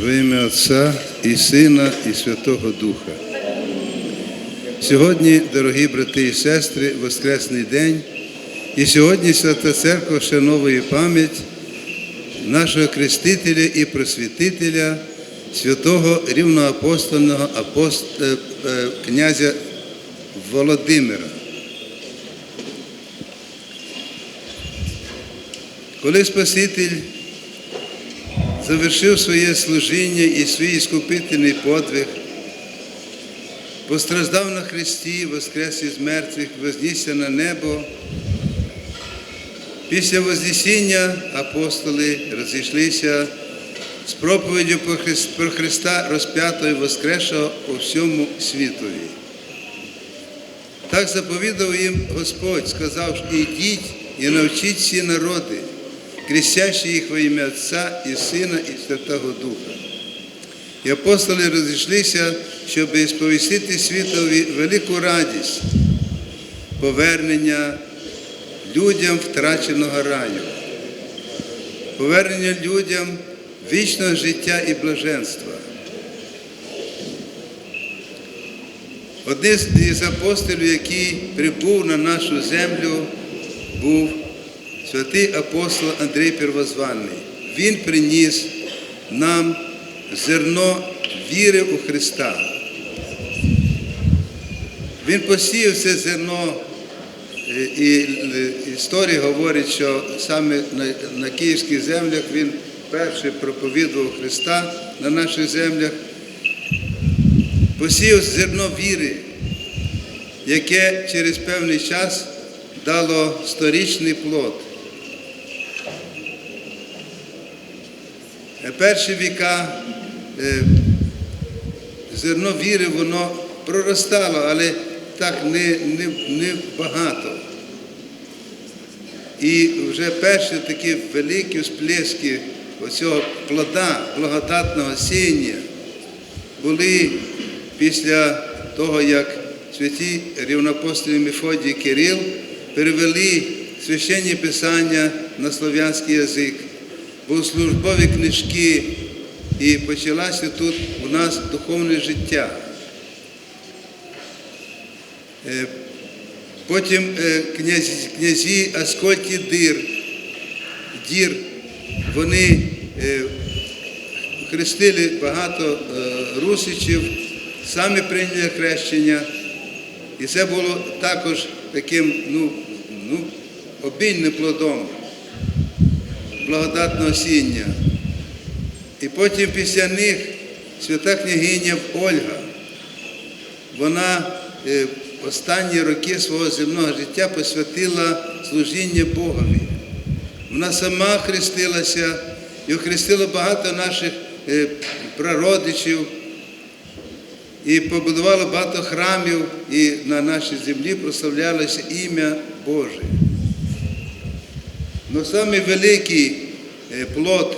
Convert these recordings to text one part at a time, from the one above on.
Во ім'я Отця і Сина, і Святого Духа. Сьогодні, дорогі брати і сестри, Воскресний день, і сьогодні Свята Церква вшановує пам'ять нашого Крестителя і Просвітителя, святого рівноапостольного апост... е, е, князя Володимира. Коли Спаситель завершив своє служіння і свій скупительний подвиг, постраждав на Христі, воскрес із мертвих, вознісся на небо. Після Вознесіння апостоли розійшлися з проповіддю про про Христа розп'ятого і воскресшого у всьому світові. Так заповідав їм Господь, сказав, ідіть і навчіть всі народи, крестящі їх во ім'я Отця і Сина, і Святого Духа. І апостоли розійшлися, щоб сповістити світові велику радість, повернення людям втраченого раю, повернення людям вічного життя і блаженства. Один із апостолів, який прибув на нашу землю, був святий апостол Андрій Первозваний. Він приніс нам зерно віри у Христа. Він посіяв це зерно, е, і е, історія говорить, що саме на, на київських землях він перший проповідував Христа на наших землях посіяв зерно віри, яке через певний час дало сторічний плод. Перші віка е, зерно віри, воно проростало, але так не, не, не багато. І вже перші такі великі всплески оцього плода благодатного сіння були після того, як святі рівноапостолі Мефодій Кирил перевели священні писання на слов'янський язик, богослужбові книжки, і почалося тут у нас духовне життя. Е, Потім е, князі, князі Аскольд і Дир, Дір, вони е, хрестили багато русичів, самі прийняли хрещення. І це було також таким ну, ну, обільним плодом благодатного сіння. І потім після них свята княгиня Ольга, вона е, останні роки свого земного життя посвятила служіння Богові. Вона сама хрестилася і охрестила багато наших е, прародичів, і побудувала багато храмів, і на нашій землі прославлялося ім'я Боже. Но самий великий е, плод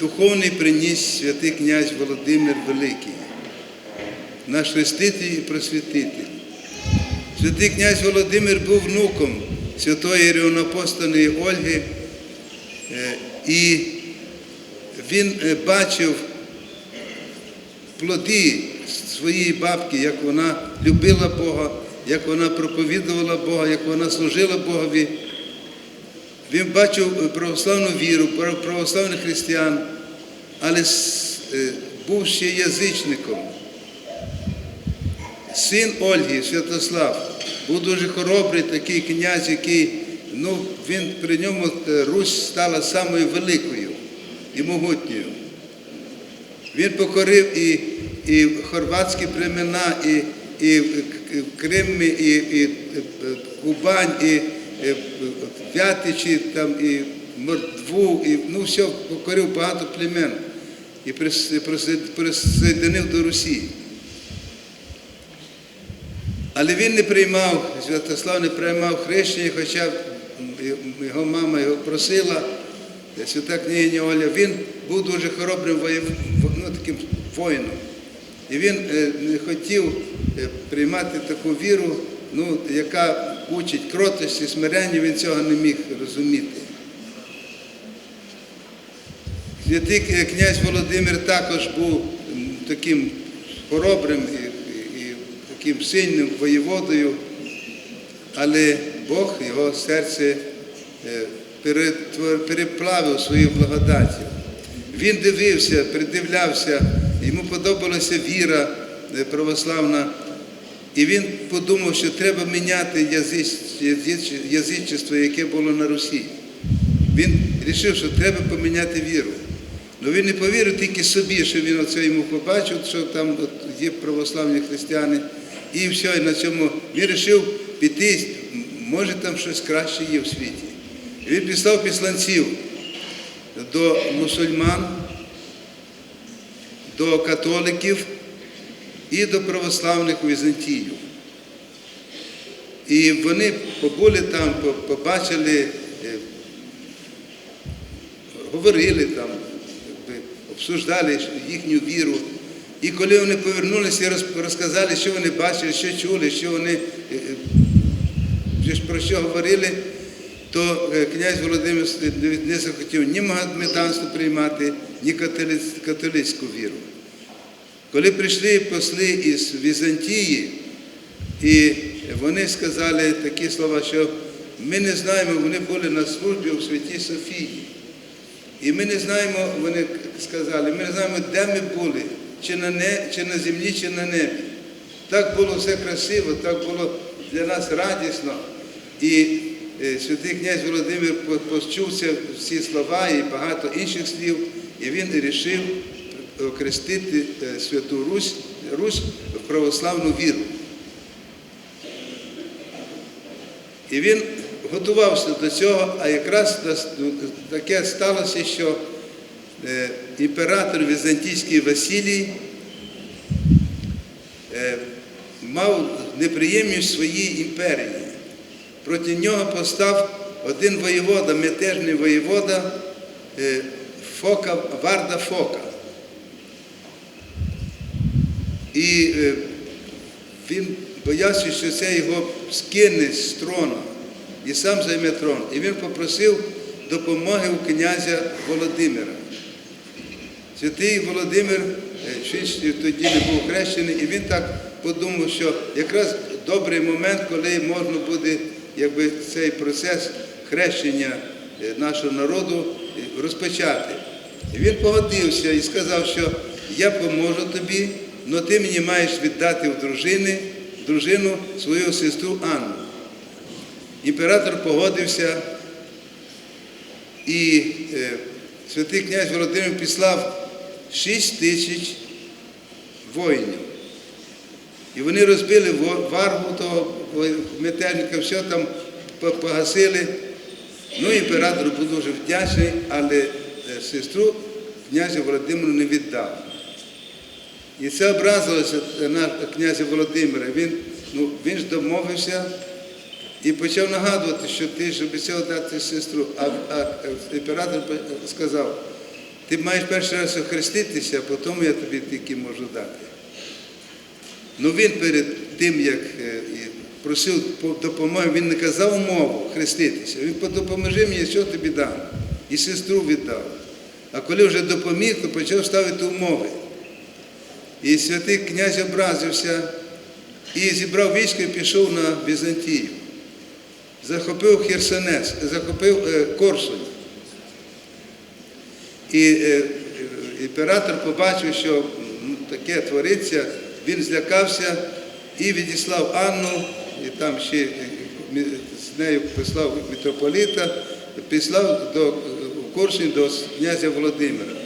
духовний приніс святий князь Володимир Великий, наш хреститель і просвітитель. Святий князь Володимир був внуком святої рівноапостольної Ольги, е, і він е, бачив плоди своєї бабки, як вона любила Бога, як вона проповідувала Бога, як вона служила Богові. Він бачив православну віру, прав- православних християн, але е, був ще язичником. Син Ольги, Святослав, був дуже хоробрий такий князь, який, ну, він при ньому е, Русь стала самою великою і могутньою. Він покорив і, і хорватські племена, і, і Крим, і, і е, Кубань, і е, Вятичі, там, і Мордву, і ну, все, покорив багато племен і прис- присоединив до Русі. Але він не приймав, Святослав не приймав хрещення, хоча його мама його просила, свята княгиня Оля, він був дуже хоробрим ну, таким воїном. І він е, не хотів е, приймати таку віру, ну, яка учить кротості, смиренню, він цього не міг розуміти. Святий князь Володимир також був таким хоробрим і, і, таким сильним воєводою, але Бог його серце е, переплавив своєю благодаттю. Він дивився, придивлявся, йому подобалася віра е, православна, і він подумав, що треба міняти язич- язич- язичество, яке було на Русі. Він вирішив, що треба поміняти віру. Ну він не повірив тільки собі, що він оце йому побачив, що там от є православні християни, і все, і на цьому він вирішив піти, може там щось краще є в світі. Він післав післанців до мусульман, до католиків і до православних Візантію. І вони побули там, побачили, е, говорили там, обсуждали їхню віру. І коли вони повернулися і розказали, що вони бачили, що чули, що вони е, е, про що говорили, то князь Володимир не захотів ні магометанство приймати, ні католицьку віру. Коли прийшли посли із Візантії, і вони сказали такі слова, що ми не знаємо, вони були на службі у Святій Софії. І ми не знаємо, вони сказали, ми не знаємо, де ми були, чи на, не, чи на землі, чи на небі. Так було все красиво, так було для нас радісно. І е, святий князь Володимир по- почув ці слова і багато інших слів, і він вирішив окрестити е, Святу Русь, Русь в православну віру. І він готувався до цього, а якраз таке сталося, що е, імператор Візантійський Василій е, мав неприємність своїй імперії. Проти нього постав один воєвода, мятежний воєвода Фока, Варда Фока. І е, він боявся, що це його скине з трона і сам займе трон. І він попросив допомоги у князя Володимира. Святий Володимир ще тоді не був хрещений, і він так подумав, що якраз добрий момент, коли можна буде якби, цей процес хрещення е, нашого народу е, розпочати. І він погодився і сказав, що я поможу тобі, але ти мені маєш віддати в дружини, дружину свою сестру Анну. Імператор погодився, і е, святий князь Володимир післав 6 тисяч воїнів. І вони розбили варгу того метельника, все там погасили. Ну, імператор був дуже вдячний, але е, сестру князя Володимиру не віддав. І це образилося на князя Володимира. Він, ну, він ж домовився і почав нагадувати, що ти ж обіцяв дати сестру. А, а імператор сказав, ти маєш перший раз охреститися, а потім я тобі тільки можу дати. Ну він перед тим, як е, просив допомоги, він не казав умову хреститися. Він допоможи мені, що тобі дам. І сестру віддав. А коли вже допоміг, то почав ставити умови. І святий князь образився і зібрав військо і пішов на Візантію. Захопив Херсонес, захопив е, Корсунь. І е, імператор побачив, що таке твориться, він злякався і відіслав Анну, і там ще е, з нею послав митрополіта, післав до Корсунь до князя Володимира.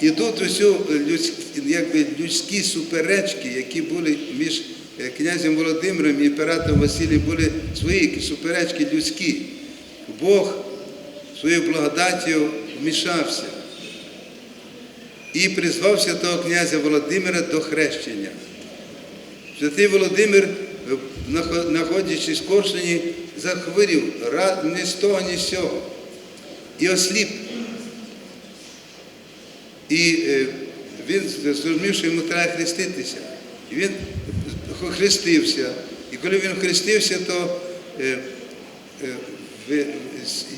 І тут усю людські, якби, людські суперечки, які були між е, князем Володимиром і імператором Василієм, були свої суперечки людські. Бог своєю благодаттю вмішався і призвав святого князя Володимира до хрещення. Святий Володимир, е, знаходячись в Корсуні, захворів ні з того, ні з цього. І осліп. І е, він зрозумів, що йому треба хреститися. І він хрестився. І коли він хрестився, то е, е,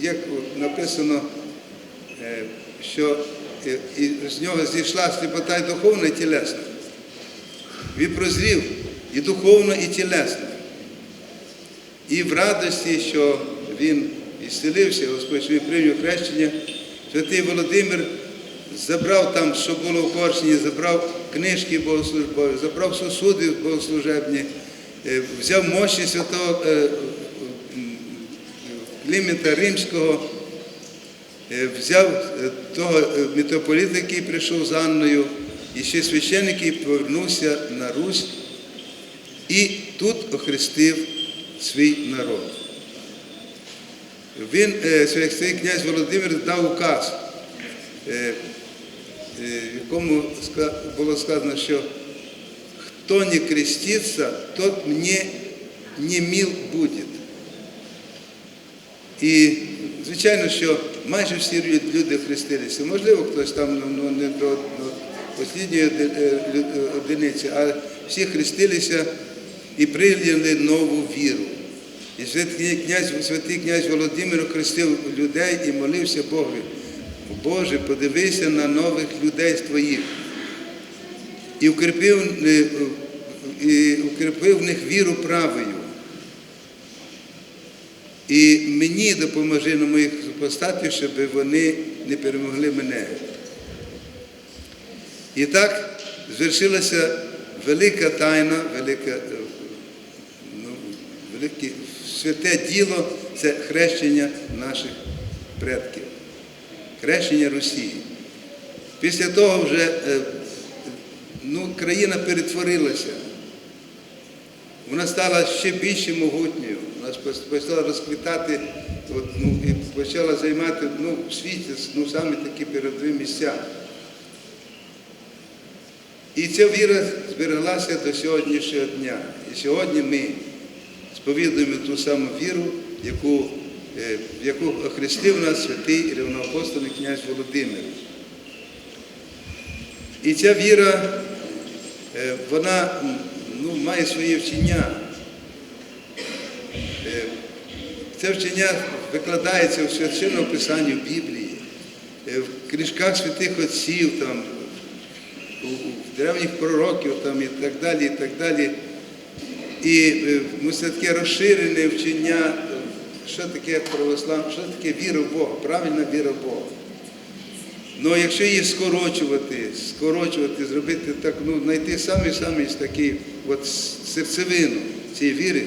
як написано, що з нього зійшла сліпота і духовна, і тілесна. Він прозрів і духовно, і тілесно. І в радості, що він ісцелився, Господь, що він прийняв хрещення, святий Володимир забрав там, що було в Коршні, забрав книжки богослужбові, забрав сосуди богослужебні, е, взяв мощі святого е, Клімента Римського, е, взяв того митрополіта, який прийшов з Анною, і ще священник, який повернувся на Русь, і тут охрестив свій народ. Він, святий князь Володимир, дав указ, в якому було сказано, що хто не креститься, тот мені не мил буде. І, звичайно, що майже всі люди хрестилися. Можливо, хтось там ну, ну, не до, останньої е, лю- одиниці, а всі хрестилися і прийняли нову віру. І святий князь, святий князь Володимир хрестив людей і молився Богові. Боже, подивися на нових людей твоїх. І укріпив, е, і укріпив в них віру правою. І мені допоможи на моїх супостатів, щоб вони не перемогли мене. І так звершилася велика тайна, велика, е, ну, велике святе діло це хрещення наших предків, хрещення Росії. Після того вже е, ну, країна перетворилася. Вона стала ще більше могутньою. Вона почала розквітати от, ну, і почала займати ну, в світі ну, саме такі передові місця. І ця віра збереглася до сьогоднішнього дня. І сьогодні ми сповідуємо ту саму віру, яку, яку охрестив нас святий рівноапостольний князь Володимир. І ця віра, е, вона ну, має своє вчення. Е, Це вчення викладається у священному писанні в Біблії, е, в книжках святих отців, там, у, древніх пророків там, і так далі. і так далі. І е, ну, це таке розширене вчення, е, що таке православ, що таке віра в Бога, правильна віра в Бога. Ну, якщо її скорочувати, скорочувати, зробити так, ну, знайти самий такий от серцевину цієї віри,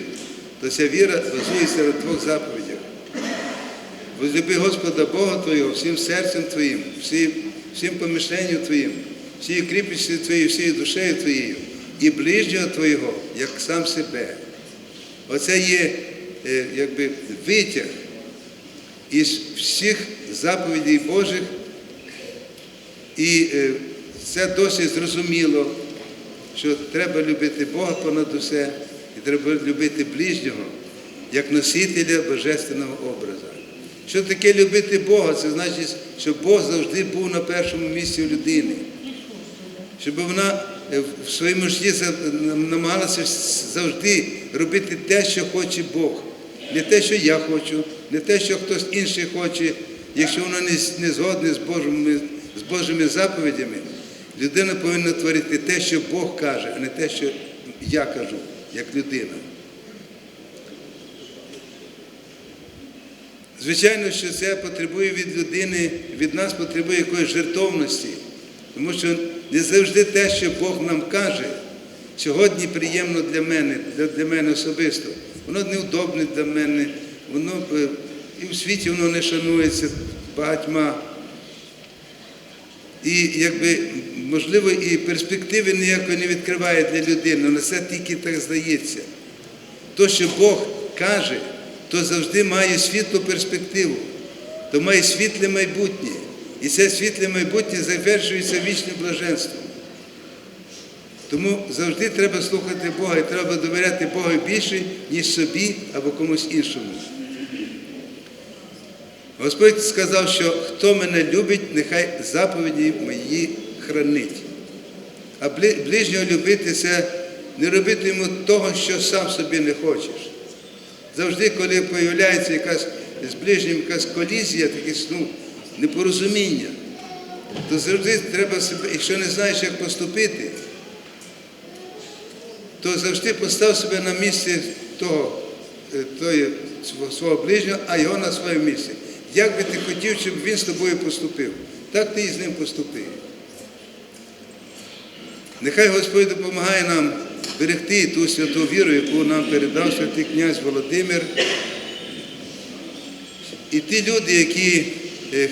то ця віра базується на двох заповідях. Возлюби Господа Бога Твого всім серцем Твоїм, всім, всім помишленням Твоїм, всією кріпістю Твоєю, всією душею Твоєю, і ближнього Твого, як сам себе. Оце є якби витяг із всіх заповідей Божих, і е, це досить зрозуміло, що треба любити Бога понад усе, і треба любити ближнього як носителя божественного образа. Що таке любити Бога? Це значить, щоб Бог завжди був на першому місці у людини. Щоб вона е, в своєму житті намагалася завжди робити те, що хоче Бог. Не те, що я хочу, не те, що хтось інший хоче, якщо вона не, з- не згодна з Божими, з Божими заповідями, людина повинна творити те, що Бог каже, а не те, що я кажу, як людина. Звичайно, що це потребує від людини, від нас потребує якоїсь жертовності, тому що не завжди те, що Бог нам каже, сьогодні приємно для мене, для мене особисто. Воно неудобне для мене, воно е, і в світі воно не шанується багатьма. І якби, можливо, і перспективи ніякої не відкриває для людини, але це тільки так здається. То, що Бог каже, то завжди має світлу перспективу, то має світле майбутнє. І це світле майбутнє завершується вічним блаженством. Тому завжди треба слухати Бога і треба довіряти Богу більше, ніж собі або комусь іншому. Господь сказав, що хто мене любить, нехай заповіді мої хранить. А ближнього любити це не робити йому того, що сам собі не хочеш. Завжди, коли з'являється якась з ближнім якась колізія, таке ну, непорозуміння, то завжди треба себе, якщо не знаєш, як поступити, то завжди постав себе на місце того, е, тої, свого- ближнього, а його на своє місце. Як би ти хотів, щоб він з тобою поступив, так ти і з ним поступив. Нехай Господь допомагає нам берегти ту святу віру, яку нам передав святий князь Володимир. І ті люди, які е,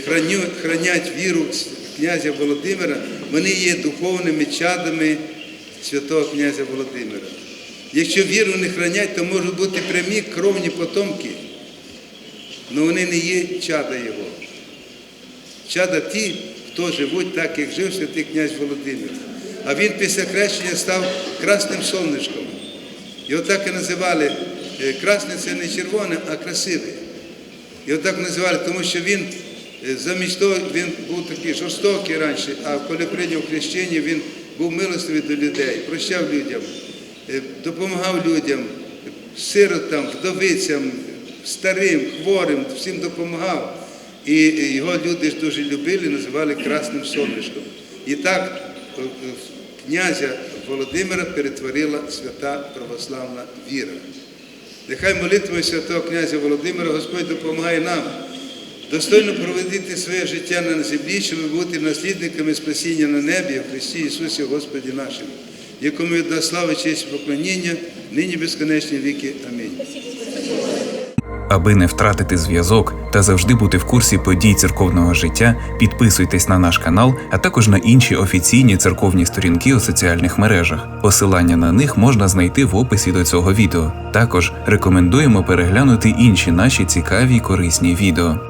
хранять віру князя Володимира, вони є духовними чадами святого князя Володимира. Якщо віру не хранять, то можуть бути прямі кровні потомки, але вони не є чада його. Чада ті, хто живуть так, як жив святий князь Володимир. А він після хрещення став красним сонечком. Його так і називали. е, Красне це не червоне, а красиве. Його так називали, тому що він е, замість того, він був такий жорстокий раніше, а коли прийняв хрещення, він був милостивий до людей, прощав людям, е, допомагав людям, сиротам, вдовицям, старим, хворим, всім допомагав. І його люди ж дуже любили, називали Красним Сонечком. І так е, е, князя Володимира перетворила свята православна віра. Нехай молитвою святого князя Володимира Господь допомагає нам достойно проводити своє життя на землі, щоб бути наслідниками спасіння на небі в Христі Ісусі Господі нашому, якому від слави, честь і поклоніння, нині безконечні віки. Амінь. Аби не втратити зв'язок та завжди бути в курсі подій церковного життя, підписуйтесь на наш канал, а також на інші офіційні церковні сторінки у соціальних мережах. Посилання на них можна знайти в описі до цього відео. Також рекомендуємо переглянути інші наші цікаві й корисні відео.